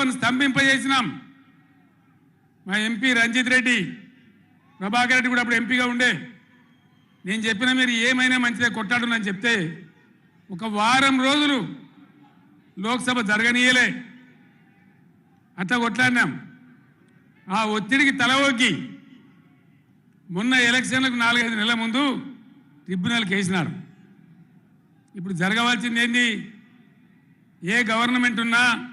స్తంభింపజేసినాం. మా ఎంపీ రంజిత్ రెడ్డి ప్రభాకర్ రెడ్డి కూడా అప్పుడు ఎంపీగా ఉండే. నేను చెప్పిన మీరు ఏమైనా మంచిదే కొట్టాడునని చెప్తే ఒక వారం రోజులు లోక్సభ జరగనీయలే. అట్లా కొట్లాడినాం. ఆ ఒత్తిడికి తల మొన్న ఎలక్షన్లకు నాలుగైదు నెలల ముందు ట్రిబ్యునల్కి వేసినారు. ఇప్పుడు జరగవలసింది ఏంది ఏ గవర్నమెంట్ ఉన్నా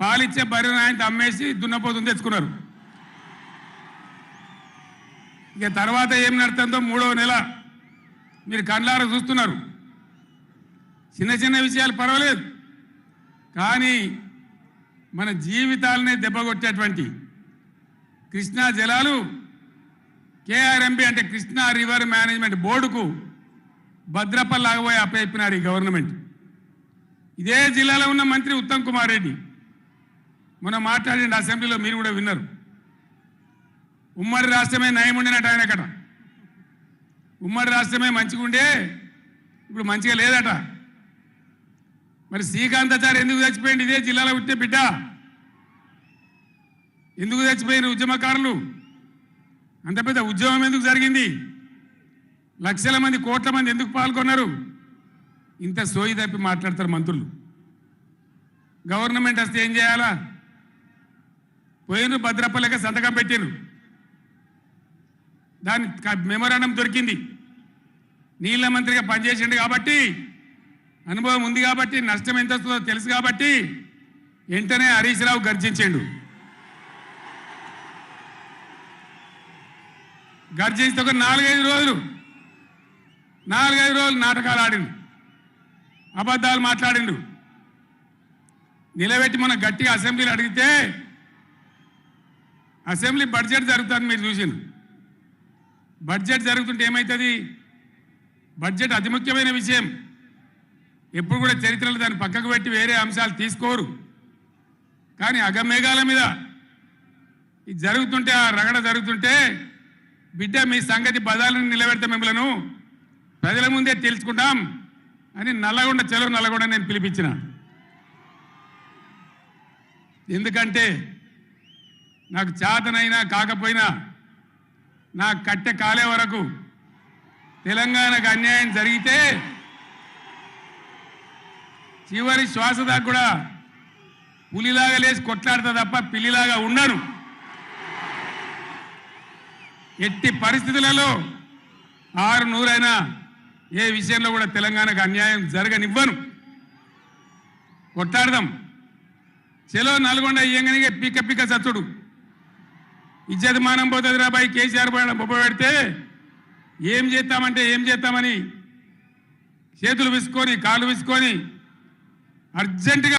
పాలిచ్చే బర్రెను ఆయన అమ్మేసి దున్నపోతుంది తెచ్చుకున్నారు. ఇక తర్వాత ఏం నడుతుందో మూడవ నెల మీరు కండ్లారు చూస్తున్నారు. చిన్న చిన్న విషయాలు పర్వాలేదు. కానీ మన జీవితాలనే దెబ్బగొట్టేటువంటి కృష్ణా జలాలు కేఆర్ఎంబి అంటే కృష్ణా రివర్ మేనేజ్మెంట్ బోర్డుకు భద్రపల్లాగబోయి అప్పయిపోయినారు ఈ గవర్నమెంట్. ఇదే జిల్లాలో ఉన్న మంత్రి ఉత్తమ్ కుమార్ రెడ్డి. మొన్న మాట్లాడిన అసెంబ్లీలో మీరు కూడా విన్నారు. ఉమ్మడి రాష్ట్రమే నయం ఉండినట్టు అక్కడ ఉమ్మడి రాష్ట్రమే మంచిగా ఉండే ఇప్పుడు మంచిగా లేదట. మరి శ్రీకాంతాచారి ఎందుకు చచ్చిపోయింది ఇదే జిల్లాలో పుట్టే బిడ్డ. ఎందుకు చచ్చిపోయిన ఉద్యమకారులు? అంత పెద్ద ఉద్యమం ఎందుకు జరిగింది? లక్షల మంది కోట్ల మంది ఎందుకు పాల్గొన్నారు? ఇంత సోయి తప్పి మాట్లాడతారు మంత్రులు. గవర్నమెంట్ వస్తే ఏం చేయాలా? పోయినరు భద్రపల్లెక సంతకం పెట్టిరు దాని మెమోరాండం దొరికింది. నీళ్ళ మంత్రిగా పనిచేసిండు కాబట్టి అనుభవం ఉంది కాబట్టి నష్టం ఎంత వస్తుందో తెలుసు కాబట్టి వెంటనే హరీష్ రావు గర్జించిండు. గర్జిస్తే ఒక నాలుగైదు రోజులు నాలుగైదు రోజులు నాటకాలు ఆడిండు. అబద్ధాలు మాట్లాడిండు. నిలబెట్టి మన గట్టిగా అసెంబ్లీలు అడిగితే అసెంబ్లీ బడ్జెట్ జరుగుతుంది మీరు చూసిన బడ్జెట్ జరుగుతుంటే ఏమవుతుంది బడ్జెట్ అతి ముఖ్యమైన విషయం. ఎప్పుడు కూడా చరిత్రలో దాన్ని పక్కకు పెట్టి వేరే అంశాలు తీసుకోరు. కానీ అగమేఘాల మీద ఇది జరుగుతుంటే ఆ రగడ జరుగుతుంటే బిడ్డ మీ సంగతి బదాలను నిలబెడతా మిమ్మలను ప్రజల ముందే తెలుసుకుంటాం అని నల్లగొండ చెలవు నల్లగొండ నేను పిలిపించిన. ఎందుకంటే నాకు చేతనైనా కాకపోయినా నా కట్టె కాలే వరకు తెలంగాణకు అన్యాయం జరిగితే చివరి శ్వాస దాకా కూడా పులిలాగా లేచి కొట్లాడతా తప్ప పిల్లిలాగా ఉండను. ఎట్టి పరిస్థితులలో ఆరు నూరైనా ఏ విషయంలో కూడా తెలంగాణకు అన్యాయం జరగనివ్వను. కొట్లాడదాం. చెలో నల్గొండ ఇయ్యంగానే పిక్క పిక్క చచ్చుడు. ఇజ్జత్ మానం పోతుంది రాబాయి కేసీఆర్ పోయడం పెడితే ఏం చేస్తామంటే ఏం చేస్తామని చేతులు విసుకొని కాళ్ళు విసుకొని అర్జెంటుగా